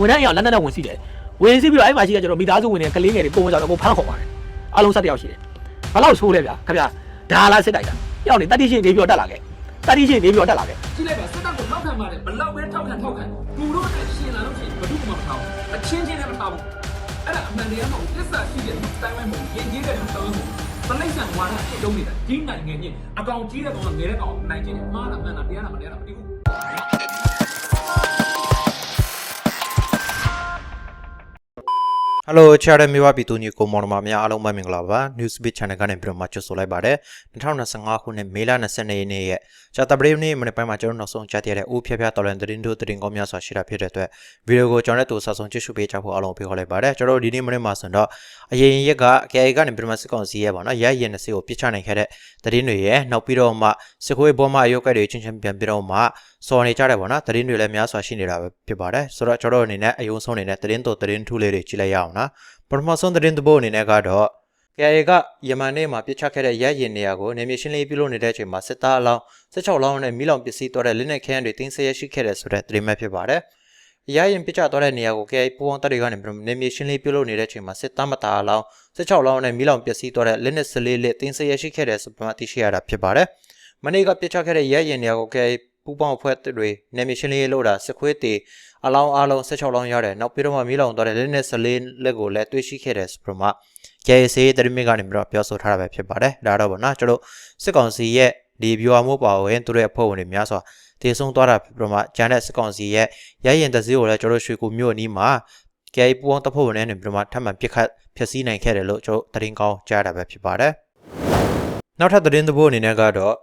ဝန်ထမ်းအရောင်လက်နက်နဲ့ဝင်စီးတယ်ဝင်စီးပြီးတော့အဲ့မှာရှိတဲ့ကျွန်တော်မိသားစုဝင်တွေကလေးငယ်တွေပုံမှန်ကြောင်တော့ဖမ်းခေါ်ပါတယ်အားလုံး၁၁ယောက်ရှိတယ်ဘယ်လောက်ဆိုးလဲဗျာခင်ဗျာဒါလားစစ်တိုက်တာရောက်နေတတိရှင်နေပြီးတော့တက်လာခဲ့တတိရှင်နေပြီးတော့တက်လာခဲ့ကြည့်လိုက်ပါစစ်တပ်ကိုထောက်ခံပါတယ်ဘလောက်ပဲထောက်ခံထောက်ခံသူတို့ကရှင်လာလို့ရှိရင်ဘယ်သူမှမထောက်ဘူးအချင်းချင်းလည်းမထောက်ဘူးအဲ့ဒါအမှန်တရားမဟုတ်သစ္စာရှိတဲ့လူတိုင်းဝိုင်းမဟုတ်ရင်ကြီးတဲ့လူတိုင်းဝိုင်းမဟုတ်ပလိษံဝါဒအစ်တုံးနေတာဒီနိုင်ငံကြီးအကောင်ကြီးတဲ့ကောင်ကငယ်တဲ့ကောင်နိုင်ချင်းမှားတာမှန်တာတရားတာမတရားတာမသိဘူး ဟယ်လိုချာရမြေဝပြည်သူညီကိုမောင်နှမများအားလုံးပဲမင်္ဂလာပါ Newsbeat Channel ကနေပြီးတော့မှကြိုဆိုလိုက်ပါတယ်2025ခုနှစ်မေလ22ရက်နေ့ရဲ့ဂျာတပရိနေ့မနေ့ပိုင်းမှာကျွန်တော်နောက်ဆုံးကြားသိရတဲ့ဦးဖျက်ဖျက်တော်လန်သတင်းတို့သတင်းကောင်းများစွာရှိတာဖြစ်တဲ့အတွက်ဗီဒီယိုကိုကျွန်တော်တို့ဆက်ဆုံးကြည့်ရှုပေးကြဖို့အားလုံးဖိတ်ခေါ်လိုက်ပါတယ်ကျွန်တော်တို့ဒီနေ့မနေ့မှာဆိုတော့အရင်ရက်က KA ကနေပြီးတော့မှစစ်ကောင်စီရဲ့ပေါ့နော်ရရင်နှစ်စီကိုပြစ်ချနိုင်ခဲ့တဲ့သတင်းတွေရဲ့နောက်ပြီးတော့မှစစ်ခွေးဘောမှအယုတ်ကဲတွေချင်းချင်းပြန်ပြီးတော့မှစော်နေကြတယ်ပေါ့နော်သတင်းတွေလည်းများစွာရှိနေတာပဲဖြစ်ပါတယ်ဆိုတော့ကျွန်တော်တို့အနေနဲ့အယုံဆုံးအနေနဲ့သတင်းတို့သတင်းထူးလေးတွေကြည့်လိုက်ရအောင်နော်ပထမဆုံးသတင်းတစ်ပုဒ်အနေနဲ့ကတော့ KIA ကယမန်နေ့မှာပြစ်ချခဲ့တဲ့ရဲရင်နေရာကိုနေမြေရှင်းလင်းပြုလုပ်နေတဲ့အချိန်မှာစစ်သားအလောင်း16လောင်းနဲ့မိလောင်ပစ္စည်းတော်တဲ့လက်နက်ခဲယမ်းတွေတင်းဆရရှိခဲ့တဲ့ဆိုတဲ့သတင်းပဲဖြစ်ပါတယ်။ရဲရင်ပြစ်ချတော်တဲ့နေရာကို KIA ပူပေါင်းတပ်တွေကနေပြီးတော့နေမြေရှင်းလင်းပြုလုပ်နေတဲ့အချိန်မှာစစ်သားမသားအလောင်း16လောင်းနဲ့မိလောင်ပစ္စည်းတော်တဲ့လက်နက်စလေးလက်တင်းဆရရှိခဲ့တဲ့ဆိုပြီးမှသိရှိရတာဖြစ်ပါတယ်။မနေ့ကပြစ်ချခဲ့တဲ့ရဲရင်နေရာကို KIA ပူပေါင်းအဖွဲ့တွေနေမြေရှင်းလင်းရေးလုပ်တာစစ်ခွေးတေအလောင်းအလုံး16လောင်းရတယ်နောက်ပြီးတော့မှမိလောင်တော်တဲ့လက်နက်စလေးလက်ကိုလည်းတွေ့ရှိခဲ့တဲ့ဆိုပြီးမှ JSA တရမစ်ကနေပြီးတော့ပြောဆိုထားတာပဲဖြစ်ပါတယ်ဒါတော့ဗောနော်ကျွန်တော်စစ်ကောင်စီရဲ့ဒီဗျူဟာမို့ပါဝင်သူတို့ရဲ့အဖွဲ့ဝင်တွေများစွာတည်ဆုံသွားတာဖြစ်ပြီးတော့မှဂျန်တဲ့စစ်ကောင်စီရဲ့ရရင်တစည်းကိုလည်းကျွန်တော်ရွှေကူမြို့အနီးမှာ KI ပူအောင်တပ်ဖွဲ့ဝင်တွေနေပြီးတော့မှထပ်မံပြစ်ခတ်ဖျက်ဆီးနိုင်ခဲ့တယ်လို့ကျွန်တော်သတင်းကောင်းကြားတာပဲဖြစ်ပါတယ်နောက်ထပ်သတင်းသဘောအနေနဲ့ကတော့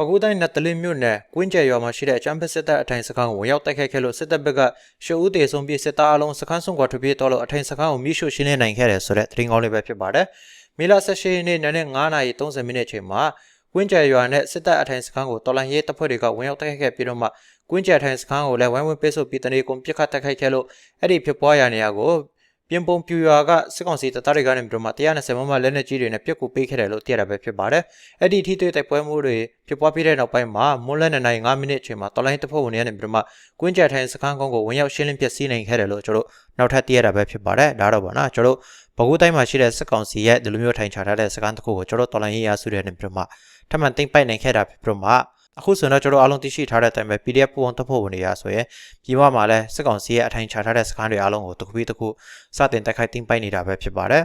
ပကူတိုင်းနတ်တလင်းမြို့နယ်ကွင်းကျဲရွာမှာရှိတဲ့အချမ်းဖက်စစ်တပ်အထိုင်စခန်းကိုဝင်ရောက်တိုက်ခိုက်ခဲ့လို့စစ်တပ်ဘက်ကရှုပ်ဦးတေဆုံးပြီးစစ်သားအလုံးစခန်းဆုံးကွာထွက်ပြေးတော့လို့အထိုင်စခန်းကိုမိရှုရှင်းလင်းနိုင်ခဲ့တယ်ဆိုတဲ့သတင်းကောင်းလေးပဲဖြစ်ပါတယ်။မေလ18ရက်နေ့နနက်9:30မိနစ်အချိန်မှာကွင်းကျဲရွာနဲ့စစ်တပ်အထိုင်စခန်းကိုတော်လန်ရေးတပ်ဖွဲ့တွေကဝင်ရောက်တိုက်ခိုက်ခဲ့ပြီးတော့မှကွင်းကျဲအထိုင်စခန်းကိုလည်းဝိုင်းဝန်းပိတ်ဆို့ပြီးတနေကုန်ပြစ်ခတ်တိုက်ခိုက်ခဲ့လို့အဲ့ဒီဖြစ်ပွားရာနေရာကို ပြင်ပုံပြူရွာကစစ်ကောင်စီတပ်သားတွေကနေပြီးတော့မှ120မမလက်နက်ကြီးတွေနဲ့ပြစ်ကူပေးခဲ့တယ်လို့သိရတာပဲဖြစ်ပါတယ်။အဲ့ဒီထိတွေ့တိုက်ပွဲမှုတွေဖြစ်ပွားပြီးတဲ့နောက်ပိုင်းမှာမွန်းလက်နှစ်နိုင်9မိနစ်အချိန်မှာတော်လိုင်းတပ်ဖွဲ့ဝင်တွေကနေပြီးတော့မှကွင်းကျဲထိုင်စခန်းကုန်းကိုဝင်ရောက်ရှင်းလင်းပစ်စီးနိုင်ခဲ့တယ်လို့ကျွန်တော်တို့နောက်ထပ်သိရတာပဲဖြစ်ပါတယ်။ဒါတော့ဗောနော်ကျွန်တော်တို့ဘကူတိုင်းမှာရှိတဲ့စစ်ကောင်စီရဲ့ဒီလိုမျိုးထိုင်ချထားတဲ့စခန်းတစ်ခုကိုကျွန်တော်တို့တော်လိုင်းရေးရစုတွေနေပြီးတော့မှထပ်မံသိမ့်ပိုက်နိုင်ခဲ့တာဖြစ်ပြီးတော့မှ အခုဆိုတော့ကျွန်တော်အားလုံးသိရှိထားတဲ့အတိုင်းပဲ PDF ပူအောင်တပ်ဖွဲ့ဝင်တွေရဆိုရင်ပြည်ပမှာလည်းစစ်ကောင်စီရဲ့အထိုင်ချထားတဲ့စခန်းတွေအားလုံးကိုတစ်ခုပြီးတစ်ခုစတင်တိုက်ခိုက်သိမ်းပိုက်နေတာပဲဖြစ်ပါတယ်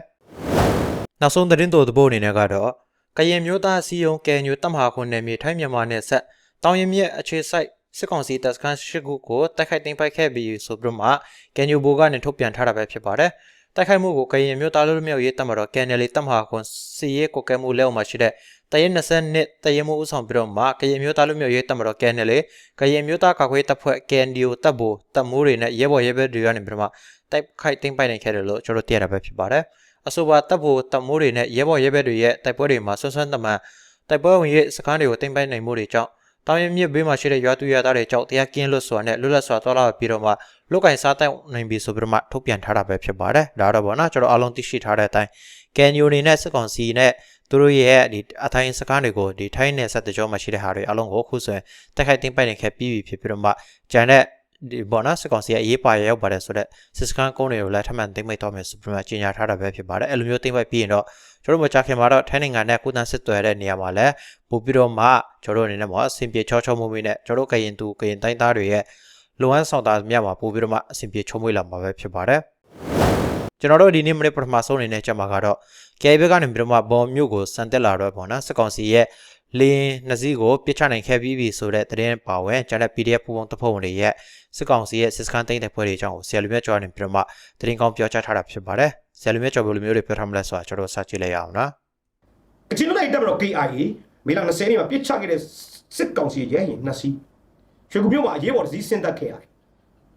။နောက်ဆုံးသတင်းတော်သဘောအနေနဲ့ကတော့ကရင်မျိုးသားစီယုံကဲညိုတပ်မဟာခွန်နယ်မြေထိုင်းမြန်မာနယ်ဆက်တောင်ရင်မြစ်အခြေစိုက်စစ်ကောင်စီတပ်စခန်းရှိခုကိုတိုက်ခိုက်သိမ်းပိုက်ခဲ့ပြီးဆိုပြီးတော့မှကဲညိုဘိုကနေထုတ်ပြန်ထားတာပဲဖြစ်ပါတယ်။ တိုက်ခိုက်မှုကိုကရင်မျိုးသားလူမျိုးရေးတပ်မတော်ကန်နယ်လီတပ်မဟာခွန်စီရဲကိုကဲမှုလက်အောက်မှာရှိတဲ့တရင်20နှစ်တရင်မှုဥဆောင်ပြီးတော့မှကရင်မျိုးသားလူမျိုးရေးတပ်မတော်ကန်နယ်လီကရင်မျိုးသားကာကွယ်တပ်ဖွဲ့ကန်ဒီယိုတပ်ဘူတပ်မိုးတွေနဲ့ရဲဘော်ရဲဘက်တွေကနေပြီးတော့မှတိုက်ခိုက်သိမ်းပိုက်နိုင်ခဲ့တယ်လို့ကျွန်တော်သိရတာပဲဖြစ်ပါတယ်။အဆိုပါတပ်ဘူတပ်မိုးတွေနဲ့ရဲဘော်ရဲဘက်တွေရဲ့တိုက်ပွဲတွေမှာဆွမ်းဆွမ်းတမန်တိုက်ပွဲဝင်ရဲ့စခန်းတွေကိုသိမ်းပိုက်နိုင်မှုတွေကြောင့်တောင်ရင်မြစ်ဘေးမှာရှိတဲ့ရွာသူရွာသားတွေကြောင့်တရားကင်းလွတ်စွာနဲ့လွတ်လပ်စွာသွားလာပြီးတော့မှ လုတ်ကင်စားတိုက်နိုင်ပြီဆိုပြီးတော့မှထုတ်ပြန်ထားတာပဲဖြစ်ပါတယ်ဒါတော့ဗောနော်ကျွန်တော်အားလုံးသိရှိထားတဲ့အတိုင်းကန်ယိုနေနဲ့စစ်ကောင်စီနဲ့သူတို့ရဲ့ဒီအထိုင်စကားတွေကိုဒီထိုင်းနယ်ဆက်တကြောမှာရှိတဲ့ဟာတွေအားလုံးကိုအခုဆိုရင်တက်ခိုက်တင်ပိုက်နေခဲ့ပြီးပြီဖြစ်ပြီးတော့မှဂျန်တဲ့ဒီဘောနော်စစ်ကောင်စီရဲ့အရေးပါရရောက်ပါတယ်ဆိုတော့စစ်စကန်ကုန်းတွေကိုလည်းထပ်မံသိမ့်မိတ်တော့မယ်ဆိုပြီးမှကြေညာထားတာပဲဖြစ်ပါတယ်အဲ့လိုမျိုးသိမ့်ပိုက်ပြီးရင်တော့ကျွန်တော်မကြခင်မှာတော့ထိုင်းနိုင်ငံနဲ့ကုသန်းစစ်သွဲတဲ့နေရာမှာလည်းပို့ပြီးတော့မှကျွန်တော်အနေနဲ့ပေါ့အဆင်ပြေချောချောမွေ့မွေ့နဲ့ကျွန်တော်ကရင်သူကရင်တိုင်းသားတွေရဲ့ လုံအန်းဆောင်တာမြတ်မှာပို့ပြီးတော့မှအဆင်ပြေချုံမွေ့လာမှာပဲဖြစ်ပါတယ်ကျွန်တော်တို့ဒီနေ့မနေ့ပထမဆုံးအနေနဲ့ကြမှာကတော့ KBK ကနေပြီးတော့မှဘော်မြို့ကိုစံတက်လာတော့ပေါ့နော်စစ်ကောင်စီရဲ့လင်းနှစ်စီးကိုပြစ်ချနိုင်ခဲ့ပြီးပြီဆိုတဲ့သတင်းပါဝင်ကျန်တဲ့ PDF ပူပေါင်းတပ်ဖွဲ့ဝင်တွေရဲ့စစ်ကောင်စီရဲ့စစ်စခန်းသိမ်းတဲ့ဖွဲ့တွေအကြောင်းကိုဆရာလူမြတ်ကျော်နေပြီးတော့မှသတင်းကောင်းပြောကြားထားတာဖြစ်ပါတယ်ဆရာလူမြတ်ကျော်ဘယ်လိုမျိုးတွေပြောထားမလဲဆိုတာကျွန်တော်စကြည့်လိုက်ရအောင်နော်အချင်းလိုက်တက်မတော့ KIA မေလ20ရက်မှာပြစ်ချခဲ့တဲ့စစ်ကောင်စီရဲရင်နှစ်စီး ရွှေကူမြို့မှာအရေးပေါ်တစ်စီးဆင်းသက်ခဲ့ရတယ်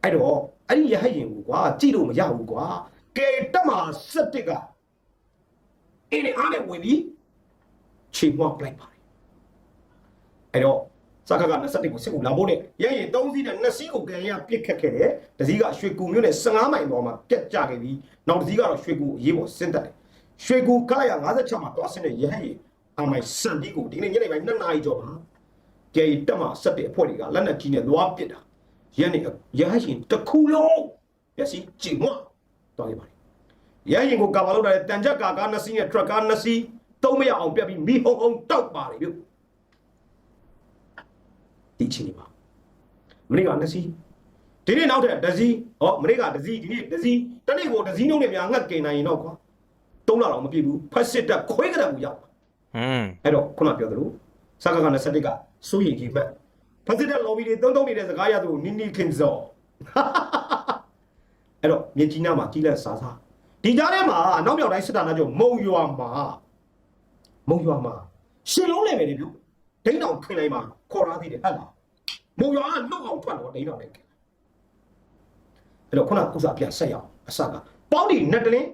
အဲ့တော့အဲ့ဒီရဟတ်ရင်ကိုကွာကြည့်လို့မရဘူးကွာကဲတက်မှာ17ကအင်းအားနဲ့ဝင်ပြီးချိန်မောက်လိုက်ပါတယ်အဲ့တော့စကားက21ကိုစစ်ကူလာဖို့နဲ့ရရင်3စီးနဲ့2စီးကိုကန်ရပြစ်ခတ်ခဲ့တယ်တစီးကရွှေကူမြို့နဲ့15မိုင်ပေါ်မှာပြက်ကျခဲ့ပြီးနောက်တစီးကတော့ရွှေကူအရေးပေါ်ဆင်းသက်တယ်ရွှေကူခလိုက်ရ56မှာတွားဆင်းတဲ့ရဟရင်အမိုင်စံဒီကိုဒီနေ့ညနေပိုင်း2နာရီကျော်ပါ ကြေတက်မှာဆက်တဲ့အဖွဲ့တွေကလက်နက်ကြီးနဲ့လွားပစ်တာရန်နေရဟရှင်တစ်ခုလုံးမျက်စိကြည့်မွတော်ခဲ့ပါတယ်ရဟရှင်ကိုကာပါလို့တာတန်ချက်ကာကားနှစ်စီးနဲ့ထရက်ကားနှစ်စီးသုံးမရအောင်ပြက်ပြီးမိဟုံဟုံတောက်ပါတယ်ပြုတ်ဒီချင်းနေပါမနေ့ကနှစ်စီးဒီနေ့နောက်ထပ်တစ်စီးဟောမနေ့ကတစ်စီးဒီနေ့တစ်စီးတနေ့ကိုတစ်စီးနှုတ်နဲ့များငှက်ကင်နိုင်ရင်တော့ကွာသုံးလာတော့မပြည့်ဘူးဖက်စစ်တက်ခွဲကြတဲ့ဘူးရောက်ဟွန်းအဲ့တော့ခုနပြောသလိုစကားက21က စိုးရင်ကြီးမှတ်ဖက်စစ်တက် lobby တွေသုံးသုံးနေတဲ့စကားရသူနီနီခင်စောအဲ့တော့မြေကြီးနားမှာကြီးလက်စားစားဒီကြားထဲမှာနောက်မြောက်တိုင်းစစ်တာနာကျော်မုံရွာမှာမုံရွာမှာရှင်လုံးလည်းပဲလေပြုဒိန်းအောင်ခင်လိုက်မှာခေါ်ရသေးတယ်ဟဲ့လားမုံရွာကလွတ်အောင်ထွက်တော့ဒိန်းအောင်လည်းခင်အဲ့တော့ခုနကုစားပြန်ဆက်ရအောင်အစကပေါင်းဒီနက်တလင်း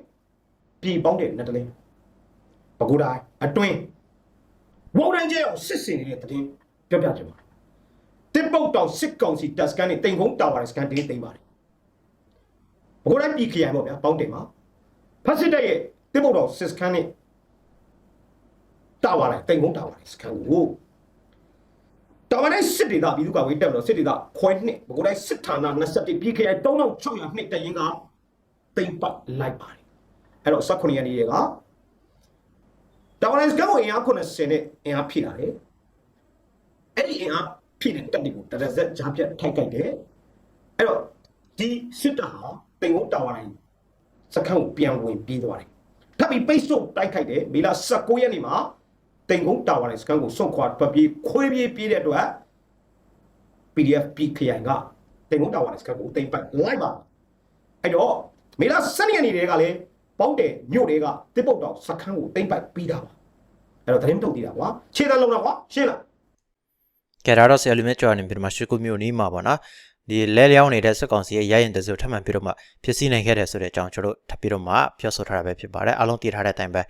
ပြည်ပေါင်းတဲ့နက်တလင်းပကူတိုင်းအတွင်းဝေါ်ရန်ကျဲကိုစစ်စင်နေတဲ့တည် ပြောပြချင်ပါတယ်တစ်ပုတ်တောင်စစ်ကောင်စီတပ်စကန်နဲ့တိမ်ကုန်းတာဝါရဲ့စကန်တင်းတိမ်ပါတယ်ဘိုးတိုင်းပြည်ခရိုင်ပေါ့ဗျာပေါင်းတင်ပါဖတ်စစ်တပ်ရဲ့တစ်ပုတ်တောင်စစ်စကန်နဲ့တာဝါရဲ့တိမ်ကုန်းတာဝါရဲ့စကန်ကိုတာဝါရဲ့စစ်ဒေသပြည်သူ့ကာကွယ်တပ်မတော်စစ်ဒေသခွဲနှစ်ဘိုးတိုင်းစစ်ဌာန27ပြည်ခရိုင်3600နှစ်တရင်ကတိမ်ပတ်လိုက်ပါတယ်အဲ့တော့18ရက်နေ့ကတာဝန်စကောင်းအင်အား90နဲ့အင်အားဖြည့်လာတယ်။ အဲ့ဒီအင်အားဖြည့်တဲ့တက်တွေကိုတရဇက်ကြားပြတ်ထိုက်ကြိုက်တယ်။အဲ့တော့ဒီစစ်တပ်ဟာတင်ကုန်တာဝန်တိုင်းစခန်းကိုပြန်ဝင်ပြီးသွားတယ်။ထပ်ပြီးပိတ်ဆို့တိုက်ခိုက်တယ်မေလ19ရက်နေ့မှာတင်ကုန်တာဝန်တိုင်းစခန်းကိုစွန့်ခွာထွက်ပြေးခွေးပြေးပြေးတဲ့အတွက် PDF ပြည်ခရိုင်ကတင်ကုန်တာဝန်တိုင်းစခန်းကိုတင်ပတ်လိုက်ပါအဲ့တော့မေလ12ရက်နေ့တည်းကလည်းပေါင်းတယ်မြို့တွေကတစ်ပုတ်တော့စခန်းကိုတင်ပတ်ပြီးတာပါအဲ့တော့သတင်းထုတ်သေးတာကွာခြေတန်းလုံးတော့ကွာရှင်းလား ကဲဒါတော့ဆယ်လူမြကျော်နေပြီးတော့မှရွှေကုမျိုးနီးမှာပေါ့နော်ဒီလဲလျောင်းနေတဲ့စက်ကောင်စီရဲ့ရရင်တစုထပ်မံပြီးတော့မှဖြစ်စီနိုင်ခဲ့တယ်ဆိုတဲ့အကြောင်းကျွန်တော်တို့ထပ်ပြီးတော့မှပြောဆိုထားတာပဲဖြစ်ပါတယ်အားလုံးသိထားတဲ့အတိုင်းပဲ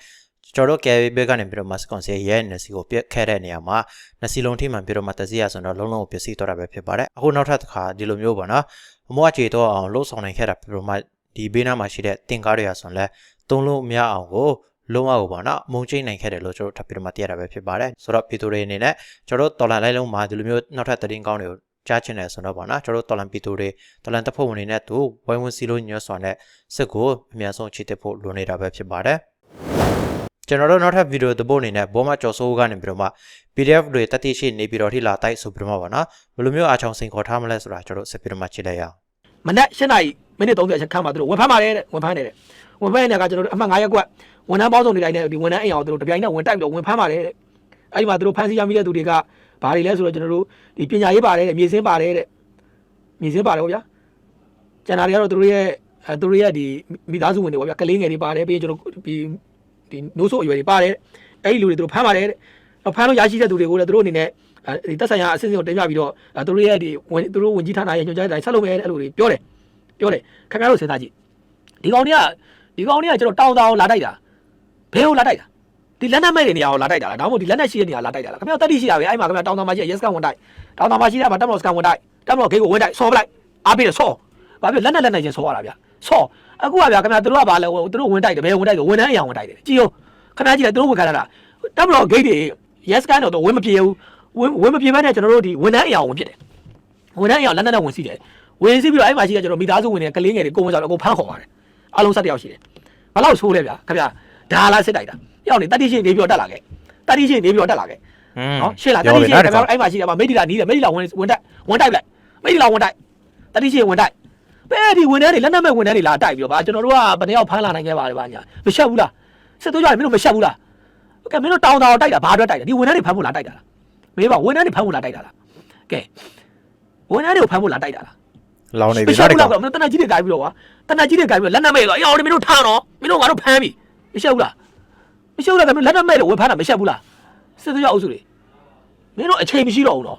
ကျွန်တော်တို့ကယ်ဘီဘက်ကနေပြီးတော့မှစကောင်စီရဲ့ရရင်နစီကိုပြက်ခဲ့တဲ့နေရာမှာနစီလုံးထိမှန်ပြီးတော့မှတစီရဆိုတော့လုံးလုံးကိုပြစီတော့တာပဲဖြစ်ပါတယ်အခုနောက်ထပ်တစ်ခါဒီလိုမျိုးပေါ့နော်အမောအချေတော့အောင်လှုပ်ဆောင်နိုင်ခဲ့တာပြီးတော့မှဒီဘေးနားမှာရှိတဲ့တင်ကားတွေရဆိုရင်လဲသုံးလို့မရအောင်ကို လုံးဝကိုပေါ့နော်မုံချိတ်နိုင်ခဲ့တယ်လို့ကျွန်တော်ထပ်ပြီးတော့မှသိရတာပဲဖြစ်ပါတယ်ဆိုတော့ဗီဒီယိုတွေအနေနဲ့ကျွန်တော်တို့တော်လန်လိုက်လုံးမှာဒီလိုမျိုးနောက်ထပ်သတင်းကောင်းတွေကိုကြားချင်တယ်ဆိုတော့ပေါ့နော်ကျွန်တော်တို့တော်လန်ပီတိုတွေတော်လန်တပ်ဖွဲ့ဝင်တွေနဲ့သူဝိုင်းဝန်းစီလို့ညှောစွာနဲ့စစ်ကိုအများဆုံးချစ်တဲ့ဖို့လိုနေတာပဲဖြစ်ပါတယ်ကျွန်တော်တို့နောက်ထပ်ဗီဒီယိုသဘောအနေနဲ့ဘောမကျော်စိုးကနေပြီးတော့မှ PDF တွေတတိရှိနေပြီးတော့ထိလာတိုက်ဆိုပြီးတော့မှပေါ့နော်ဘယ်လိုမျိုးအားချောင်းစိန်ခေါ်ထားမလဲဆိုတာကျွန်တော်တို့ဆက်ပြီးတော့မှကြည့်လိုက်ရအောင်မနက်၈နာရီမိနစ်30ချက်ခန့်မှာသူတို့ဝန်ဖမ်းပါတယ်တဲ့ဝန်ဖမ်းတယ်တဲ့ဝန်ဖမ်းနေတဲ့ကကျွန်တော်တို့အမှတ်9ရက်ကွက် ဝန်ထမ်းပေါင်းစုံတွေတိုင်းနဲ့ဒီဝန်ထမ်းအိမ်အောင်သူတို့တပြိုင်နက်ဝင်တိုက်ပြီးတော့ဝန်ဖမ်းပါတယ်တဲ့အဲ့ဒီမှာသူတို့ဖမ်းဆီးရမိတဲ့သူတွေကဘာတွေလဲဆိုတော့ကျွန်တော်တို့ဒီပညာရေးပါတယ်တဲ့မြေစင်းပါတယ်တဲ့မြေစင်းပါတယ်ဟုတ်ဗျာကျန်တာတွေကတော့သူတို့ရဲ့အဲသူတို့ရဲ့ဒီမိသားစုဝင်တွေပေါ့ဗျာကလေးငယ်တွေပါတယ်ပြီးရင်ကျွန်တော်ဒီဒီနိုးဆိုးအရွယ်တွေပါတယ်အဲ့ဒီလူတွေသူတို့ဖမ်းပါတယ်တဲ့ဖမ်းလို့ရရှိတဲ့သူတွေကိုလည်းသူတို့အနေနဲ့အဲဒီတက်ဆိုင်ရာအစစ်အစစ်ကိုတင်ပြပြီးတော့သူတို့ရဲ့ဒီဝင်သူတို့ဝင်ကြီးဌာနရဲ့ညွှန်ကြားတဲ့အတိုင်းဆက်လုပ်မယ်တဲ့အဲ့လိုတွေပြောတယ်ပြောတယ်ခင်ဗျားတို့စဉ်းစားကြည့်ဒီကောင်တွေကဒီကောင်တွေကကျွန်တော်တောင်းတောင်းလာတိုက်တာ ဘယ်ကိုလာတိုက်တာဒီလက်နက်မဲ့တွေနေရာကိုလာတိုက်တာလားဒါမှမဟုတ်ဒီလက်နက်ရှိတဲ့နေရာလာတိုက်တာလားခင်ဗျားတက်တိရှိတာပဲအဲ့မှာခင်ဗျားတောင်းတောင်းမှရှိရဲစကန်ဝင်တိုက်တောင်းတောင်းမှရှိတာမှာတက်မလို့စကန်ဝင်တိုက်တက်မလို့ဂိတ်ကိုဝင်တိုက်ဆော်ပလိုက်အားပေးတယ်ဆော်ဘာဖြစ်လက်နက်လက်နက်ချင်းဆော်ရတာဗျဆော်အခုကဗျာခင်ဗျားတို့ကဘာလဲသူတို့ဝင်တိုက်တယ်ဘယ်ဝင်တိုက်တယ်ဝန်ထမ်းအရာဝင်တိုက်တယ်ကြည့်ဦးခင်ဗျားကြည့်လိုက်သူတို့ဝင်ခိုင်းတာတက်မလို့ဂိတ်တွေရဲစကန်တော့ဝင်မပြေဘူးဝင်ဝင်မပြေဘဲနဲ့ကျွန်တော်တို့ဒီဝန်ထမ်းအရာဝင်ဖြစ်တယ်ဝန်ထမ်းအရာလက်နက်နဲ့ဝင်စီတယ်ဝင်စီပြီးတော့အဲ့မှာရှိတဲ့ကျွန်တော်မိသားစုဝင်တွေကလေးငယ်တွေကိုဝင်ကြတော့အကုန်ဖမ်းခေါ်ပါတယ်အားလုံး၁၁ယောက်ရှိတယ်ဘာလို့ဆိုးလဲဗျာခင်ဗျာ ဒါလားစစ်တိုက်တာရောက်နေတတိရှိနေပြီးတော့တက်လာခဲ့တတိရှိနေပြီးတော့တက်လာခဲ့อืมနော်ရှင်းလားတတိရှိခင်ဗျာအဲ့မှာရှိတယ်မှာမိတိလာနီးတယ်မိတိလာဝင်ဝင်တိုက်ဝင်တိုက်လိုက်မိတိလာဝင်တိုက်တတိရှိဝင်တိုက်ပဲဒီဝင်တဲ့တွေလက်နက်မဲ့ဝင်တဲ့တွေလာတိုက်ပြီးတော့ဗာကျွန်တော်တို့ကဘယ်နှယောက်ဖမ်းလာနိုင်ခဲ့ပါလဲဗာညာမရှက်ဘူးလားစစ်သွေးကြတယ်မင်းတို့မရှက်ဘူးလားကဲမင်းတို့တောင်းတောင်းတိုက်တာဘာအတွက်တိုက်တာဒီဝင်တဲ့တွေဖမ်းဖို့လာတိုက်တာလားမေးပါဝင်တဲ့တွေဖမ်းဖို့လာတိုက်တာလားကဲဝင်တဲ့တွေကိုဖမ်းဖို့လာတိုက်တာလားလောင်းနေမပြီရှက်နော်ဒီဘူးကောင်လားကွာမင်းတို့တနက်ကြီးတွေကြိုက်ပြီးတော့ကွာတနက်ကြီးတွေကြိုက်ပြီးတော့လက်နက်မဲ့တော့အေးအောင်မင်းတို့ထားတော့မင်းတို့ငါတို့ဖမ်းပြီ မရှက်ဘူးလားမရှက်ဘူးလားကမင်းလက်နက်မဲ့လို့ဝင်ဖမ်းတာမရှက်ဘူးလားစစ်သွေးကြအုပ်စုတွေမင်းတို့အချိန်မရှိတော့ဘူးနော်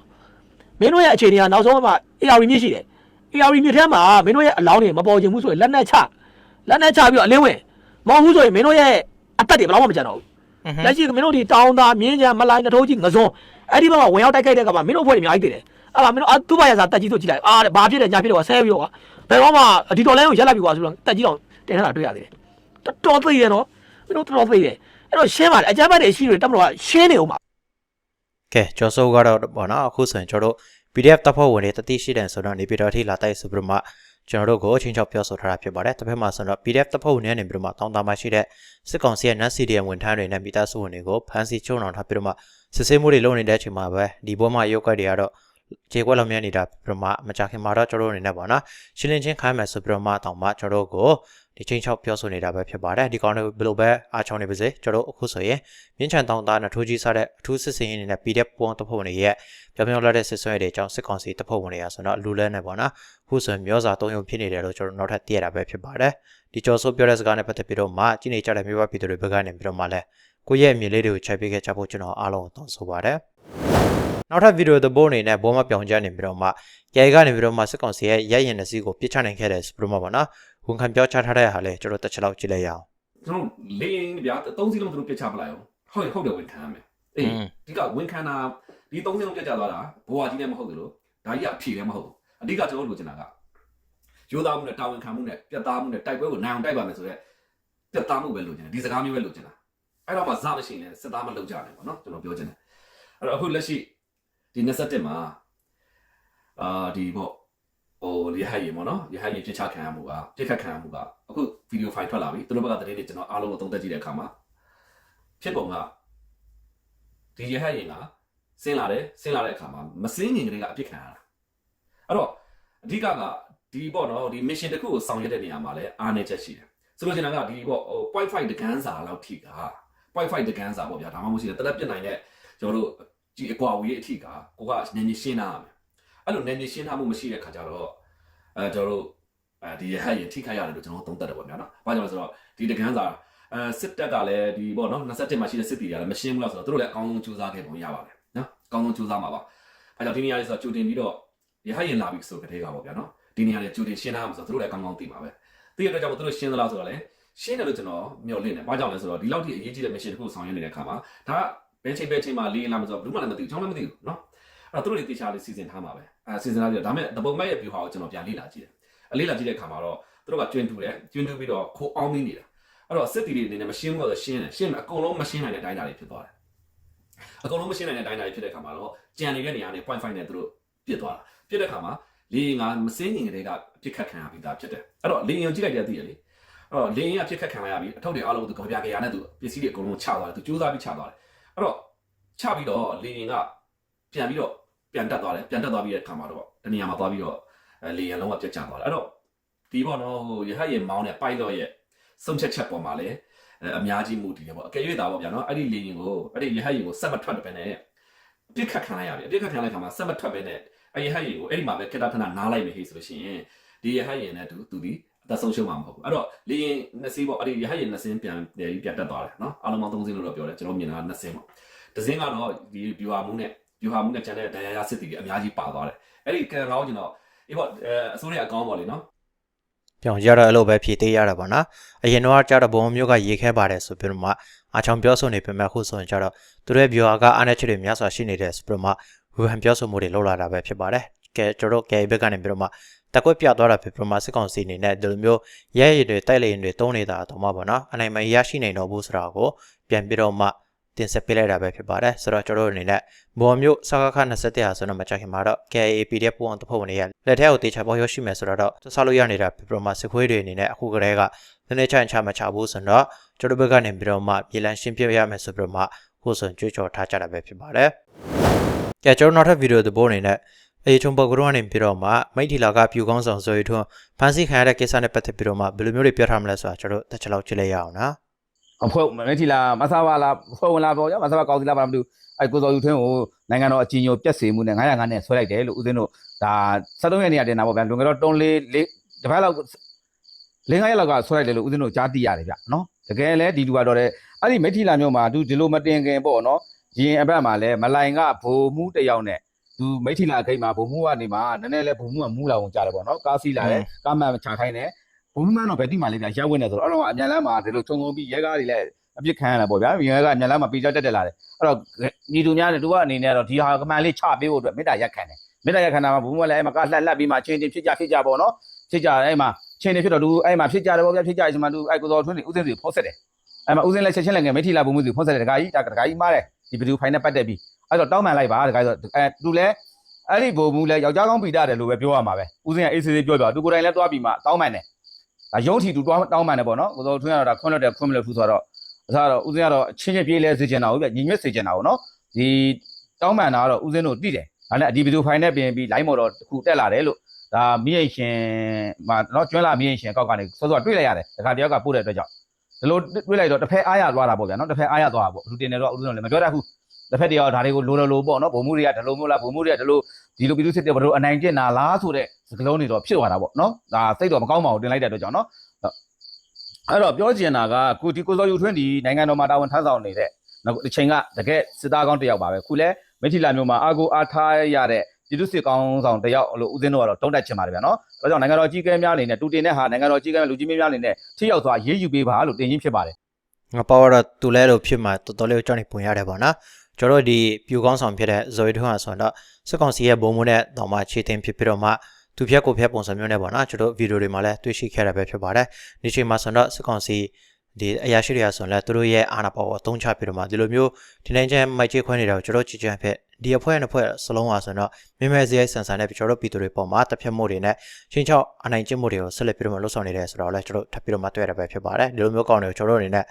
မင်းတို့ရဲ့အချိန်တွေကနောက်ဆုံးမှ AR မြင့်ရှိတယ် AR မြင့်ထဲမှာမင်းတို့ရဲ့အလောင်းတွေမပေါ်ချင်ဘူးဆိုရင်လက်နက်ချလက်နက်ချပြီးတော့အလင်းဝင်မဟုတ်ဘူးဆိုရင်မင်းတို့ရဲ့အသက်တွေဘယ်တော့မှမကြံတော့ဘူးလက်ရှိမင်းတို့ဒီတောင်းသားမြင်းကြံမလိုက်နှထိုးကြီးငစုံအဲ့ဒီဘက်မှာဝင်ရောက်တိုက်ခိုက်တဲ့ကမှာမင်းတို့ဖွဲ့တွေအများကြီးတည်တယ်အဲ့ဒါမင်းတို့အသူ့ဘာရစာတက်ကြီးဆိုကြည့်လိုက်အာဘာဖြစ်တယ်ညာဖြစ်တယ်ကွာဆဲပြီးတော့ကွာဘယ်တော့မှဒီတော်လိုင်းကိုရက်လိုက်ပြီးကွာဆိုတော့တက်ကြီးတော့တင်ထားတာတွေ့ရသေးတယ်တော်တော်သိတယ်နော် မင်းတို့တော်တော်သိတယ်အဲ့တော့ရှင်းပါတယ်အကြမ်းဖက်တွေရှိတယ်တက်မလို့ကရှင်းနေဦးမှာကဲကျော်စိုးကတော့ပေါ့နော်အခုဆိုရင်ကျွန်တော်တို့ PDF တပ်ဖွဲ့ဝင်တွေတတိရှိတယ်ဆိုတော့နေပြည်တော်ထိလာတိုက်ဆိုပြီးတော့မှကျွန်တော်တို့ကိုချင်းချောက်ပြောဆိုထားတာဖြစ်ပါတယ်တစ်ဖက်မှာဆိုတော့ PDF တပ်ဖွဲ့ဝင်တွေကနေပြီးတော့မှတောင်းတမှရှိတဲ့စစ်ကောင်စီရဲ့ NCDM ဝန်ထမ်းတွေနဲ့မိသားစုဝင်တွေကိုဖမ်းဆီးချုံနှောင်ထားပြီးတော့မှစစ်ဆေးမှုတွေလုပ်နေတဲ့အချိန်မှာပဲဒီဘောမှာရုပ်ကတ်တွေကတော့ ခြေကွက်လောက်မြင်နေတာပြီးတော့မှမကြခင်မှာတော့ကျွန်တော်တို့အနေနဲ့ပေါ့နော်ရှင်းလင်းချင်းခိုင်းမယ်ဆိုပြီးတော့မှတောင်းမှကျွန်တော်တို့ကိုဒီချင်းချောက်ပြောဆိုနေတာပဲဖြစ်ပါတယ်ဒီကောင်တွေဘယ်လိုပဲအားချောင်းနေပါစေကျွန်တော်တို့အခုဆိုရင်မြင်းချန်တောင်းသားနဲ့ထိုးကြီးစားတဲ့အထူးစစ်စင်ရေးအနေနဲ့ PDF ပုံတပ်ဖွဲ့ဝင်တွေရဲ့ပြောင်ပြောင်လာတဲ့စစ်ဆွဲတွေအကြောင်းစစ်ကောင်စီတပ်ဖွဲ့ဝင်တွေကဆိုတော့လူလဲနေပေါ့နော်အခုဆိုရင်မျိုးစာ၃ရုံဖြစ်နေတယ်လို့ကျွန်တော်နောက်ထပ်သိရတာပဲဖြစ်ပါတယ်ဒီကြော်ဆိုးပြောတဲ့စကားနဲ့ပတ်သက်ပြီးတော့မှကြည့်နေကြတဲ့မြို့ပပြည်သူတွေဘက်ကနေပြီးတော့မှလည်းကိုယ့်ရဲ့အမြင်လေးတွေကိုချက်ပေးခဲ့ကြဖို့ကျွန်တော်အားလုံးကိုတောင်းဆိုပါတယ် နောက်ထပ်ဗီဒီယိုသဘောအနေနဲ့ဘောမပြောင်ကြနေပြီးတော့မှရဲကနေပြီးတော့မှစစ်ကောင်စီရဲ့ရဲရင်တဲ့စီးကိုပြစ်ချနိုင်ခဲ့တယ်ဆိုပြီးတော့မှပေါ့နော်ဝန်ခံပြောချထားတဲ့ဟာလေကျွန်တော်တစ်ချက်လောက်ကြည့်လိုက်ရအောင်ကျွန်တော်လေရင်ဗျာသုံးစီလုံးသူတို့ပြစ်ချပလိုက်အောင်ဟုတ်ဟုတ်တယ်ဝန်ခံရမယ်အေးဒီကဝန်ခံတာဒီသုံးစီလုံးပြစ်ချသွားတာဘဝကြီးလည်းမဟုတ်ဘူးလို့ဒါကြီးအဖြေလည်းမဟုတ်ဘူးအဓိကကျွန်တော်တို့လိုချင်တာကရိုးသားမှုနဲ့တာဝန်ခံမှုနဲ့ပြတ်သားမှုနဲ့တိုက်ပွဲကိုနိုင်အောင်တိုက်ပါမယ်ဆိုရက်ပြတ်သားမှုပဲလိုချင်တယ်ဒီစကားမျိုးပဲလိုချင်တာအဲ့တော့မှဇမရှိရင်စစ်သားမလုပ်ကြနဲ့ပေါ့နော်ကျွန်တော်ပြောချင်တယ်အဲ့တော့အခုလက်ရှိ ဒီ27မှာအာဒီပေါ့ဟိုရဟရင်ပေါ့နော်ရဟရင်ပြစ်ချခံရမှုကပြစ်ခတ်ခံရမှုကအခုဗီဒီယိုဖိုင်ထွက်လာပြီသူတို့ဘက်ကတရေတွေကျွန်တော်အားလုံးကိုသုံးသပ်ကြည့်တဲ့အခါမှာဖြစ်ပုံကဒီရဟရင်ကဆင်းလာတယ်ဆင်းလာတဲ့အခါမှာမစင်းငင်ကလေးကအပြစ်ခံရတာအဲ့တော့အဓိကကဒီပေါ့နော်ဒီ mission တစ်ခုကိုဆောင်ရွက်တဲ့နေရာမှာလည်းအားနည်းချက်ရှိတယ်ဆိုလိုချင်တာကဒီပေါ့ဟို point 5တကန်းစာလောက်ထိက point 5တကန်းစာပေါ့ဗျာဒါမှမဟုတ်ရှိတယ်တလက်ပြစ်နိုင်တဲ့ကျွန်တော်တို့ ဒီအကွာဝေးအထိကကိုကနေနေရှင်းတာရမယ်အဲ့လိုနေနေရှင်းထားမှုမရှိတဲ့ခါကျတော့အဲကျွန်တော်တို့အဲဒီရဟတ်ရင်ထိခိုက်ရတယ်လို့ကျွန်တော်သုံးသပ်တယ်ပေါ့ဗျာနော်။ဘာကြောင့်လဲဆိုတော့ဒီတကန်းစာအဲစစ်တပ်ကလည်းဒီပေါ့နော်27မှာရှိတဲ့စစ်တီတွေကလည်းမရှင်းဘူးလားဆိုတော့သူတို့လည်းအကောင်းဆုံးစူးစမ်းခဲ့ပုံရပါတယ်နော်။အကောင်းဆုံးစူးစမ်းမှာပါ။အဲကြောင့်ဒီနေရာလေးဆိုတော့ကြိုတင်ပြီးတော့ရဟတ်ရင်လာပြီဆိုကြတဲ့ကပေါ့ဗျာနော်။ဒီနေရာလေးကြိုတင်ရှင်းထားမှာဆိုတော့သူတို့လည်းကောင်းကောင်းသိပါပဲ။သိရတဲ့အတွက်ကြောင့်သူတို့ရှင်းသလားဆိုတော့လည်းရှင်းတယ်လို့ကျွန်တော်မျှော်လင့်တယ်။ဘာကြောင့်လဲဆိုတော့ဒီလောက်ထိအရေးကြီးတဲ့ mission တစ်ခုဆောင်ရွက်နေတဲ့အခါမှာဒါ ဘယ်ချိန်ဘယ်ချိန်မှာလေးလာမဆိုတော့ဘူးမှလည်းမသိဘူးကျွန်တော်လည်းမသိဘူးနော်။အဲ့တော့သူတို့တွေတေချာလေးစီစဉ်ထားမှာပဲ။အဲစီစဉ်ထားပြီးတော့ဒါမဲ့တပုံမဲ့ရဲ့ view ဟာကိုကျွန်တော်ပြန်လေ့လာကြည့်တယ်။အလေးလာကြည့်တဲ့အခါမှာတော့သူတို့ကကျွင်းတူတယ်ကျွင်းတူပြီးတော့ခိုးအောင်မင်းနေတာအဲ့တော့စစ်တီတွေအနေနဲ့မရှင်းဘူးဆိုရှင်းတယ်ရှင်းတယ်အကုန်လုံးမရှင်းနိုင်တဲ့တိုင်းတာတွေဖြစ်သွားတယ်အကုန်လုံးမရှင်းနိုင်တဲ့တိုင်းတာတွေဖြစ်တဲ့အခါမှာတော့ကြံနေတဲ့နေရာနဲ့ point 5နဲ့သူတို့ပြစ်သွားတာပြစ်တဲ့အခါမှာလေငါမစင်းငင်ကလေးကပြစ်ခတ်ခံရပြီးသားဖြစ်တယ်အဲ့တော့လေရင်ကြည့်လိုက်တဲ့သိရလေအဲ့တော့လေရင်ကပြစ်ခတ်ခံရပြီအထောက်တွေအားလုံးသူကြော်ပြကြရနဲ့သူပစ္စည်းတွေအကုန်လုံးချသွားတယ်သူစူးစမ်းပြီးချသွားတယ် အဲ့တော့ချပြီးတော့လေရင်ကပြန်ပြီးတော့ပြန်တက်သွားတယ်ပြန်တက်သွားပြီးတဲ့အခါမှာတော့တနေရာမှာသွားပြီးတော့လေရင်လုံးဝပြတ်ကျသွားတယ်အဲ့တော့ဒီပေါ့နော်ဟိုရဟတ်ရင်မောင်းတဲ့ pilot ရဲ့ဆုံးဖြတ်ချက်ပေါ်မှာလည်းအများကြီးမူတည်တယ်ပေါ့အကယ်၍ဒါပေါ့ဗျာနော်အဲ့ဒီလေရင်ကိုအဲ့ဒီရဟတ်ရင်ကိုဆက်မထွက်တဲ့ပဲနဲ့ပြစ်ခတ်ခံလိုက်ရပြီအပြစ်ခတ်ခံလိုက်ခါမှာဆက်မထွက်ပဲနဲ့အဲ့ရဟတ်ရင်ကိုအဲ့ဒီမှာပဲကတခဏနားလိုက်မယ်ဟေ့ဆိုလို့ရှိရင်ဒီရဟတ်ရင်နဲ့သူသူဒီ အသက်ဆုံးရှုံးမှာမဟုတ်ဘူးအဲ့တော့လေရင်နှစ်စီးပေါ့အဲ့ဒီရဟတ်ရင်နှစ်စင်းပြန်ပြန်ပြန်တက်သွားတယ်နော်အားလုံးပေါင်းသုံးစင်းလို့တော့ပြောတယ်ကျွန်တော်မြင်တာနှစ်စင်းပေါ့တစ်စင်းကတော့ဒီ viewer မှုနဲ့ viewer မှုနဲ့ကျန်တဲ့ဒဏ်ရာရစစ်တီတွေအများကြီးပါသွားတယ်အဲ့ဒီကံကောင်းကျွန်တော်အေးပေါ့အစိုးရအကောင်းပေါ့လေနော်ပြောင်ကြတော့အဲ့လိုပဲဖြည့်သေးရတာပေါ့နော်အရင်တော့ကြတော့ဘုံမျိုးကရေခဲပါတယ်ဆိုပြီးတော့မှအားချောင်ပြောဆိုနေပေမဲ့ခုဆိုရင်ကြတော့သူတို့ဘီယိုကအားနဲ့ချစ်တွေများစွာရှိနေတဲ့ဆိုပြီးတော့မှဝူဟန်ပြောဆိုမှုတွေလောက်လာတာပဲဖြစ်ပါတယ်ကဲကျွန်တော်ကဲဘက်ကနေပြီးတော့မှ တက်ကွက်ပြသွားတာဖြစ်ပြီးတော့မှစစ်ကောင်စီအနေနဲ့ဒီလိုမျိုးရဲရည်တွေတိုက်လေရင်တွေတုံးနေတာတော့မှပေါ့နော်အနိုင်မရရှိနိုင်တော့ဘူးဆိုတာကိုပြန်ပြီးတော့မှတင်ဆက်ပေးလိုက်တာပဲဖြစ်ပါတယ်ဆိုတော့ကျွန်တော်တို့အနေနဲ့ဘော်မျိုးစကားခ27ဟာဆိုတော့မကြခင်မှာတော့ KAPDF ပုံအောင်တဖုတ်ဝင်ရလက်ထဲကိုတေချာပေါ်ရရှိမယ်ဆိုတော့စဆောက်လို့ရနေတာပြပြမှာစစ်ခွေးတွေအနေနဲ့အခုကတည်းကနည်းနည်းချန်ချမချဘူးဆိုတော့ကျွန်တော်ဘက်ကနေပြီးတော့မှပြည်လန်ရှင်းပြရမယ်ဆိုပြီးတော့မှခုဆိုကြွေးကြော်ထားကြတာပဲဖြစ်ပါတယ်။ကြကျွန်တော်နောက်ထပ်ဗီဒီယိုသဘောအနေနဲ့ အေချုံပုတ်ကရုံးကနေပြီးတော့မှမိတ်ထီလာကပြူကောင်းဆောင်ဇွေထွန်းဖန်စီခံရတဲ့ကိစ္စနဲ့ပတ်သက်ပြီးတော့မှဘယ်လိုမျိုးတွေပြောထားမလဲဆိုတာကျွန်တော်တစ်ချက်လောက်ကြည့်လိုက်ရအောင်နော်အဖွဲ့မထီလာမဆာပါလားဖွဲ့ဝင်လာပေါ့ဗျာမဆာပါကောင်းစီလာပါမလို့အဲကိုစော်ယူထင်းကိုနိုင်ငံတော်အကြီးအကျယ်ပြက်စီမှုနဲ့905နဲ့ဆွဲလိုက်တယ်လို့ဦးဇင်းတို့ဒါ73ရက်နေရာတင်တာပေါ့ဗျာလွန်ခဲ့တော့တွန်းလေးလေးတစ်ပတ်လောက်လင်း9ရက်လောက်ကဆွဲလိုက်တယ်လို့ဦးဇင်းတို့ကြားသိရတယ်ဗျနော်တကယ်လဲဒီလူကတော့တဲ့အဲ့ဒီမထီလာမျိုးမှာသူဒီလိုမတင်ခင်ပေါ့နော်ရင်အဘက်မှာလဲမလိုင်ကဘိုလ်မှုတယောက်နဲ့ သူမိထီလာခိတ်မှာဘုံမှုကနေမှာနည်းနည်းလဲဘုံမှုကမူးလာအောင်ကြားတယ်ပေါ့နော်ကားစီးလာတယ်ကားမှန်ချခိုင်းတယ်ဘုံမှန်တော့ဘယ်တိမှလေးပြရက်ဝင်နေဆိုတော့အဲ့တော့အမြန်လမ်းမှာဒီလိုခြုံငုံပြီးရဲကားတွေလည်းအပြစ်ခံရတာပေါ့ဗျာရဲကအမြန်လမ်းမှာပြေးကြတက်တက်လာတယ်အဲ့တော့ညီတူများတယ်သူကအနေနဲ့တော့ဒီဟာကမှန်လေးချပေးဖို့အတွက်မေတ္တာရက်ခံတယ်မေတ္တာရက်ခံတာမှာဘုံမှလည်းအဲ့မှာကလှက်လှက်ပြီးမှချင်းချင်းဖြစ်ကြဖြစ်ကြပေါ့နော်ဖြစ်ကြအဲ့မှာချင်းနေဖြစ်တော့သူအဲ့မှာဖြစ်ကြတယ်ပေါ့ဗျာဖြစ်ကြအချိန်မှာသူအဲ့ကိုစောထွန်းနေဥစဉ်စီဖောက်ဆက်တယ်အဲ့မှာဥစဉ်လည်းချက်ချင်းလည်းငယ်မိထီလာဘုံမှုစီဖောက်ဆက်တယ်တခါကြီးတခါကြီးမားတယ်ဒီဗီဒီယိုဖိုင်နဲ့ပတ်သက်ပြီး အဲ့တော့တောင်းပန်လိုက်ပါတခါဆိုအဲသူလည်းအဲ့ဒီဘုံမူလဲယောက်ျားကောင်းပိတာတယ်လို့ပဲပြောရမှာပဲဦးစင်းကအေးဆေးဆေးပြောပြသူကိုယ်တိုင်လဲတွားပြီးမှတောင်းပန်တယ်ဒါရုံးထီသူတွားတောင်းပန်တယ်ပေါ့နော်ကိုစောထွန်းကတော့ဒါခွန်းလွတ်တယ်ခွန်းမလွတ်ဘူးဆိုတော့အစားတော့ဦးစင်းကတော့အချင်းချင်းပြေးလဲစေချင်တာဟုတ်ပြညီညွတ်စေချင်တာပေါ့နော်ဒီတောင်းပန်တာကတော့ဦးစင်းတို့သိတယ်ဒါနဲ့ဒီဗီဒီယိုဖိုင်နဲ့ပြင်ပြီး line မော်တော့တစ်ခုတက်လာတယ်လို့ဒါမိရင်ရှင်မှာနော်ကျွမ်းလာမိရင်ရှင်အကောက်ကနေစောစောတွေ့လိုက်ရတယ်တခါတယောက်ကပို့တဲ့အတွက်ကြောင့်ဒီလိုတွေ့လိုက်တော့တစ်ဖက်အားရသွားတာပေါ့ဗျာနော်တစ်ဖက်အားရသွားတာပေါ့လူတင်နေတော့ဦးစင်းတို့လည်းမပြောတတ်ဘူး တစ်ဖက်တရောဒါတွေကိုလိုလိုလိုပေါ့နော်ဗုံမှုတွေကဒီလိုမျိုးလားဗုံမှုတွေကဒီလိုဒီလိုပြည်သူစစ်တွေဘယ်လိုအနိုင်ကျင့်တာလားဆိုတဲ့စကလုံးတွေတော့ဖြစ်သွားတာပေါ့နော်ဒါစိတ်တော့မကောင်းပါဘူးတင်လိုက်တဲ့အတွက်ကြောင့်နော်အဲ့တော့ပြောချင်တာကကိုဒီကိုစောယူထွန်းဒီနိုင်ငံတော်မှာတာဝန်ထမ်းဆောင်နေတဲ့နောက်တစ်ချိန်ကတကယ်စစ်သားကောင်းတစ်ယောက်ပါပဲခုလဲမိထီလာမျိုးမှာအာကိုအားထားရတဲ့ပြည်သူစစ်ကောင်းဆောင်တစ်ယောက်လို့ဦးစင်းတို့ကတော့တုံးတက်ချင်ပါတယ်ဗျာနော်ဒါကြောင့်နိုင်ငံတော်ကြီးကဲများအနေနဲ့တူတင်တဲ့ဟာနိုင်ငံတော်ကြီးကဲလူကြီးမင်းများအနေနဲ့ထိရောက်စွာရေးယူပေးပါလို့တင်ချင်းဖြစ်ပါတယ်ငါပေါ့တော့သူလဲလို့ဖြစ်မှာတော်တော်လေးကိုကြောက်နေပုံရတယ်ပေါ့နော် ကျွန်တော်တို့ဒီပြူကောင်းဆောင်ဖြစ်တဲ့ဇော်ရီထွန်းဟာဆိုတော့စစ်ကောင်စီရဲ့ဘုံမုန်းနဲ့တော့မှခြေတင်ဖြစ်ပြီးတော့မှသူဖြတ်ကိုဖြတ်ပုံစံမျိုးနဲ့ပေါ့နော်ကျွန်တော်ဗီဒီယိုတွေမှာလည်းတွေ့ရှိခဲ့ရပဲဖြစ်ပါတယ်ဒီချိန်မှာဆိုတော့စစ်ကောင်စီဒီအရာရှိတွေကဆိုရင်လည်းသူတို့ရဲ့အာဏာပေါ်ကိုအသုံးချပြီးတော့မှဒီလိုမျိုးဒီနိုင်ချမ်းမိုက်ချေခွင့်နေတာကိုကျွန်တော်ကြည်ကြံဖြစ်ဒီအဖွဲ့နဲ့အဖွဲ့စလုံးဟာဆိုတော့မြမဲစရိုက်ဆန်ဆန်နဲ့ကျွန်တော်တို့ပြည်သူတွေပေါ်မှာတစ်ဖြတ်မှုတွေနဲ့ချင်းချောက်အနိုင်ကျင့်မှုတွေကိုဆက်လက်ပြီးတော့မှလှုပ်ဆောင်နေတယ်ဆိုတော့လည်းကျွန်တော်ထပ်ပြီးတော့မှတွေ့ရတာပဲဖြစ်ပါတယ်ဒီလိုမျိုးကောင်းတွေကိုကျွန်တော်တို့အနေနဲ့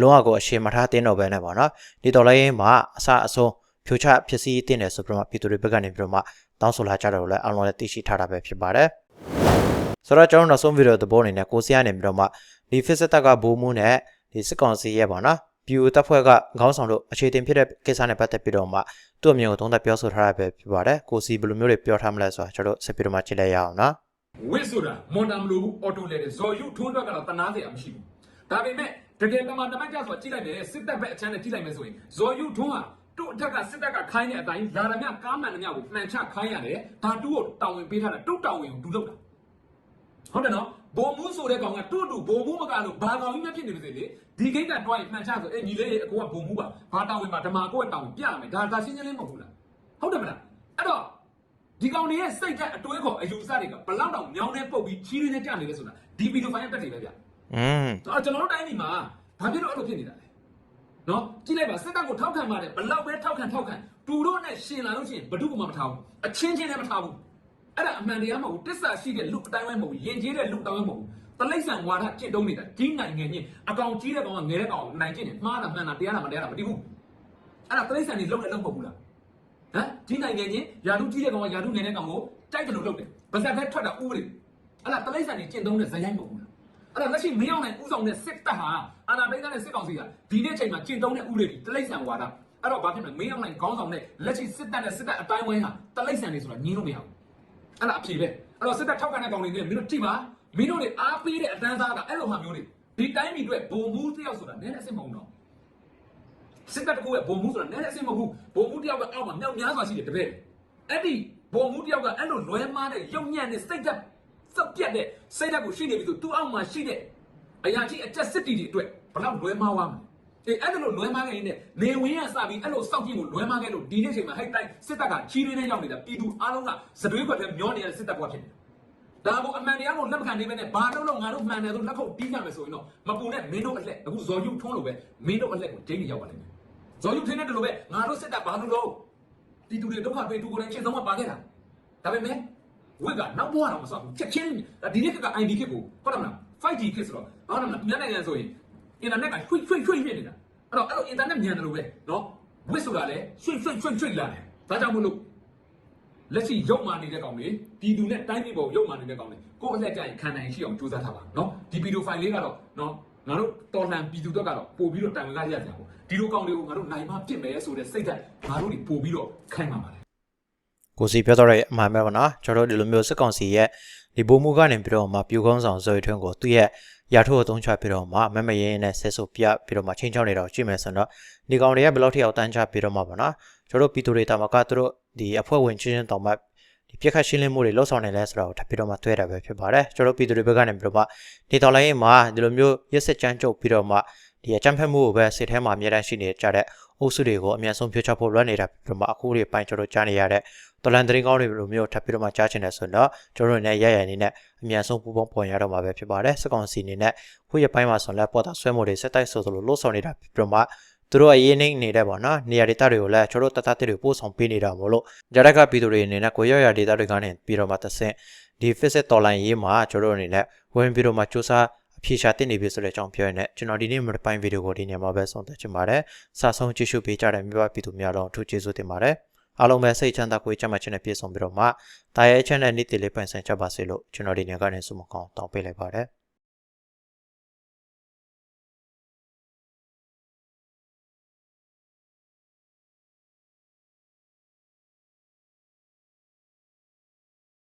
လုံးဝကိုအရှိန်မထားတင်းတော့ပဲနဲ့ပေါ့နော်ဒီတော်လိုင်းမှာအစအဆုံးဖြိုချဖြစ်စည်းတင်းတယ်ဆိုပြီးတော့မှပြည်သူတွေဘက်ကနေပြီးတော့မှတောင်းဆိုလာကြတယ်လို့လည်းအားလုံးလည်းသိရှိထားတာပဲဖြစ်ပါတယ်ဆိုတော့ကျွန်တော်နောက်ဆုံးဗီဒီယိုသဘောအနေနဲ့ကိုစီကနေပြီးတော့မှဒီ fit တက်ကဘိုးမှုနဲ့ဒီစစ်ကောင်စီရဲ့ပေါ့နော်ပြူတပ်ဖွဲ့ကခေါင်းဆောင်တို့အခြေတင်ဖြစ်တဲ့ကိစ္စနဲ့ပတ်သက်ပြီးတော့မှသူ့အမြင်ကိုသုံးသပ်ပြောဆိုထားတာပဲဖြစ်ပါတယ်ကိုစီဘယ်လိုမျိုးတွေပြောထားမလဲဆိုတာကျွန်တော်တို့ဆက်ပြီးတော့မှကြည့်လိုက်ရအောင်နော်ဝစ်ဆိုတာမွန်တာမလို့ဘူးအော်တိုလဲတယ်ဇော်ယူထွန်းတော့ကတော့တနာစရာမရှိဘူးဒါပေမဲ့ တကယ်ကမှတမတ်ကြဆိုကြည့်လိုက်မယ်စစ်တပ်ဘက်အချမ်းနဲ့ကြည့်လိုက်မယ်ဆိုရင်ဇော်ယူထွန်းဟာတို့အထက်ကစစ်တပ်ကခိုင်းတဲ့အတိုင်းလာရမြကားမှန်သမျှကိုမှန်ချခိုင်းရတယ်ဒါတူကိုတောင်းဝင်ပေးထားတာတုတ်တောင်းဝင်ကိုဒူလောက်တာဟုတ်တယ်နော်ဘုံမှုဆိုတဲ့ကောင်ကတူတူဘုံမှုမကလို့ဘာကောင်ကြီးမဖြစ်နေပါစေလေဒီကိစ္စတွိုင်းမှန်ချဆိုအေးညီလေးအကိုကဘုံမှုပါဘာတောင်းဝင်မှာဓမ္မကိုကတောင်းဝင်ပြမယ်ဒါဒါရှင်းရှင်းလေးမဟုတ်ဘူးလားဟုတ်တယ်မလားအဲ့တော့ဒီကောင်တွေရဲ့စိတ်ဓာတ်အတွေးခေါ်အယူဆတွေကဘလောက်တောင်မြောင်းနေပုတ်ပြီးချီးရင်းနဲ့ကြနေလဲဆိုတာဒီဗီဒီယိုဖိုင်တက်တယ်ပဲဗျာ อืมအဲ့တော့ကျွန်တော်တို့တိုင်းပြည်မှာဘာဖြစ်လို့အဲ့လိုဖြစ်နေတာလဲနော်ကြည့်လိုက်ပါစစ်တပ်ကိုထောက်ခံပါတယ်ဘလောက်ပဲထောက်ခံထောက်ခံတူတို့နဲ့ရှင်လာလို့ရှိရင်ဘဒုကမှမထားဘူးအချင်းချင်းလည်းမထားဘူးအဲ့ဒါအမှန်တရားမဟုတ်ဘူးတစ္ဆာရှိတဲ့လူအတိုင်းဝဲမဟုတ်ဘူးယဉ်ကျေးတဲ့လူအတိုင်းဝဲမဟုတ်ဘူးတလိမ့်ဆန်ဝါဒကျင့်တုံးနေတာကြီးနိုင်ငံချင်းအကောင်ကြီးတဲ့ကောင်ကငယ်တဲ့ကောင်နိုင်ကျင့်တယ်မှားတာမှန်တာတရားတာမတရားတာမသိဘူးအဲ့ဒါတလိမ့်ဆန်တွေလုံးလည်းလုံးမဟုတ်ဘူးလားဟမ်ဒီနိုင်ငံချင်းယာတုကြီးတဲ့ကောင်ကယာတုငယ်တဲ့ကောင်ကိုတိုက်တယ်လို့လုပ်တယ်ဗဇက်ပဲထွက်တာဥပဒေအဲ့ဒါတလိမ့်ဆန်ကြီးကျင့်သုံးတဲ့ဇယိုင်းမဟုတ်ဘူးလား အဲ့ဒါလက်ရှိမင်းအောင်နိုင်ဥဆောင်တဲ့စစ်တပ်ဟာအာဏာသိမ်းတဲ့စစ်ကောင်စီကဒီနေ့ချိန်မှာကျင့်သုံးတဲ့ဥပဒေတလိမ့်ဆန်ဝါဒအဲ့တော့ဘာဖြစ်မလဲမင်းအောင်နိုင်ခေါင်းဆောင်တဲ့လက်ရှိစစ်တပ်နဲ့စစ်တပ်အတိုင်းဝိုင်းဟာတလိမ့်ဆန်တွေဆိုတာညင်းလို့မရဘူးအဲ့ဒါအဖြေပဲအဲ့တော့စစ်တပ်ထောက်ခံတဲ့ကောင်တွေကမင်းတို့ကြည့်ပါမင်းတို့တွေအားပေးတဲ့အတန်းစားကအဲ့လိုဟာမျိုးတွေဒီတိုင်းပြည်အတွက်ဘုံမှုတယောက်ဆိုတာနည်းနည်းအစ်မဟုတ်တော့စစ်တပ်တကူရဲ့ဘုံမှုဆိုတာနည်းနည်းအဆင်မဟုတ်ဘုံမှုတယောက်ကအောက်မှာမြောက်များစွာရှိတယ်တပည့်အဲ့ဒီဘုံမှုတယောက်ကအဲ့လိုလွဲမားတဲ့ရုပ်ညံ့တဲ့စိတ်ဓာတ် စက်ပြတ်တဲ့စိတ်ဓာတ်ကိုရှိနေပြီဆိုသူ့အောက်မှာရှိတဲ့အရာကြီးအကျက်စစ်တီတွေအတွက်ဘလောက်လွဲမားသွားမလဲအေးအဲ့ဒါလိုလွဲမားခဲ့ရင်နေဝင်ရစပြီးအဲ့လိုစောင့်ကြည့်ဖို့လွဲမားခဲ့လို့ဒီနေ့ချိန်မှာဟိုက်တိုင်းစစ်တပ်ကချီးရင်းနဲ့ရောက်နေတာပြည်သူအားလုံးကစတွေးခွက်ထဲမျောနေတဲ့စစ်တပ်ဘွားဖြစ်နေတယ်ဒါကိုအမှန်တရားကိုလက်မခံနိုင်ပဲနဲ့ဘာလို့လို့ငါတို့မှန်တယ်ဆိုလက်ခုပ်တီးကြမယ်ဆိုရင်တော့မပူနဲ့မင်းတို့အလှက်အခုဇော်ယူထွန်းလို့ပဲမင်းတို့အလှက်ကိုဂျိန်းကြီးရောက်ပါလိမ့်မယ်ဇော်ယူထင်းတဲ့တလို့ပဲငါတို့စစ်တပ်ဘာလို့လို့တီတူတွေဒုက္ခပေးတူကိုယ်တိုင်ချင်းဆုံးမပါခဲ့တာဒါပေမဲ့ ဝက်ကနောက်ဘဝတော့မဆောက်ဘူးချက်ချင်းဒီနေ့က ID ခစ်ကိုဟုတ်တယ်မလား 5G ခစ်ဆိုတော့ဟုတ်တယ်မလားမြန်နိုင်ငံဆိုရင်အင်တာနက်ကရွှေ့ရွှေ့ရွှေ့ဖြစ်နေတာအဲ့တော့အဲ့လိုအင်တာနက်မြန်တယ်လို့ပဲနော်ဝက်ဆိုတာလည်းရွှေ့ရွှေ့ရွှေ့ရွှေ့လာတယ်ဒါကြောင့်မလို့လက်ရှိရုပ်မာနေတဲ့ကောင်တွေပြည်သူနဲ့တိုင်းပြည်ပေါ်ရုပ်မာနေတဲ့ကောင်တွေကိုယ့်အလှည့်ကြရင်ခံနိုင်ရှိအောင်ကြိုးစားထားပါနော်ဒီဗီဒီယိုဖိုင်လေးကတော့နော်ငါတို့တော်လှန်ပြည်သူတို့ကတော့ပို့ပြီးတော့တိုင်ဝင်ကားရကြပါဒီလိုကောင်တွေကိုငါတို့နိုင်မဖြစ်မယ်ဆိုတဲ့စိတ်ဓာတ်ငါတို့တွေပို့ပြီးတော့ခိုင်းပါပါတယ် ကိုစီပြောတော့တဲ့အမှန်ပဲပေါ့နော်ကျွန်တော်တို့ဒီလိုမျိုးစစ်ကောင်စီရဲ့ဒီဘိုးမှုကနေပြီးတော့မှပြူကောင်းဆောင်ဇော်ရီထွန်းကိုသူ့ရဲ့ရာထိုးအသုံးချပြီးတော့မှမမရင်းနဲ့ဆဲဆိုပြပြီးတော့မှချင်းချောင်းနေတာကိုကြည့်မယ်ဆိုတော့ဒီကောင်တွေကဘယ်လောက်ထိအောင်တန်းချပြီးတော့မှပေါ့နော်ကျွန်တော်တို့ပြည်သူတွေတာမကသူတို့ဒီအဖွဲ့ဝင်ချင်းချင်းတောင်မှဒီပြက်ခတ်ရှင်းလင်းမှုတွေလှုပ်ဆောင်နေလဲဆိုတော့ထပ်ပြီးတော့မှတွေ့ရတာပဲဖြစ်ပါတယ်ကျွန်တော်တို့ပြည်သူတွေဘက်ကနေပြီးတော့မှဒီတော်လိုင်းမှာဒီလိုမျိုးရက်စစ်ကြမ်းကြုတ်ပြီးတော့မှဒီအကြမ်းဖက်မှုကိုပဲစိတ်ထဲမှာအများတန်းရှိနေကြတဲ့အုပ်စုတွေကိုအများဆုံးပြောချဖို့လွှမ်းနေတာပြီးတော့မှအခုတွေပိုင်းကျွန်တော်ကြားနေရတဲ့ တော်လန်သတင်းကောင်းတွေလိုမျိုးထပ်ပြီးတော့မှကြားချင်တယ်ဆိုတော့ကျွန်တော်တို့လည်းရရအနေနဲ့အမြန်ဆုံးပူပေါင်းပေါ်ရတော့မှာပဲဖြစ်ပါတယ်စကောင်စီအနေနဲ့ခုရပိုင်းမှာဆိုလည်းပေါ်တာဆွဲမှုတွေစက်တိုက်ဆိုသလိုလို့ဆောင်နေတာပြီးတော့မှသူတို့အရေးနှိမ့်နေတဲ့ပေါ့နော်နေရာဒေသတွေကိုလည်းကျွန်တော်တို့တတ်တတ်တွေပို့ဆောင်ပေးနေတာမို့လို့ဂျာရက်ကပြည်သူတွေအနေနဲ့ကိုရောက်ရဒေသတွေကနေပြီးတော့မှတဆင့်ဒီ visit တော်လိုင်းရေးမှာကျွန်တော်တို့အနေနဲ့ဝင်ပြီးတော့မှစူးစမ်းအဖြေရှာတင်နေပြီဆိုတဲ့အကြောင်းပြောရင်းနဲ့ကျွန်တော်ဒီနေ့မပိုင်းဗီဒီယိုကိုဒီညမှာပဲဆုံးသက်ချင်ပါတယ်စာဆုံးကြည့်ရှုပေးကြတဲ့မြို့ပြည်သူများတော့အထူးကျေးဇူးတင်ပါတယ် အားလုံးပဲစိတ်ချမ်းသာကိုယ်ချမ်းသာခြင်းနဲ့ပြည့်စုံပြီးတော့မှတာရဲချမ်းတဲ့နေ့တည်လေးပိုင်ဆိုင်ကြပါစေလို့ကျွန်တော်ဒီညကနေဆုမကောင်းတောင်းပေးလိုက်ပါတယ်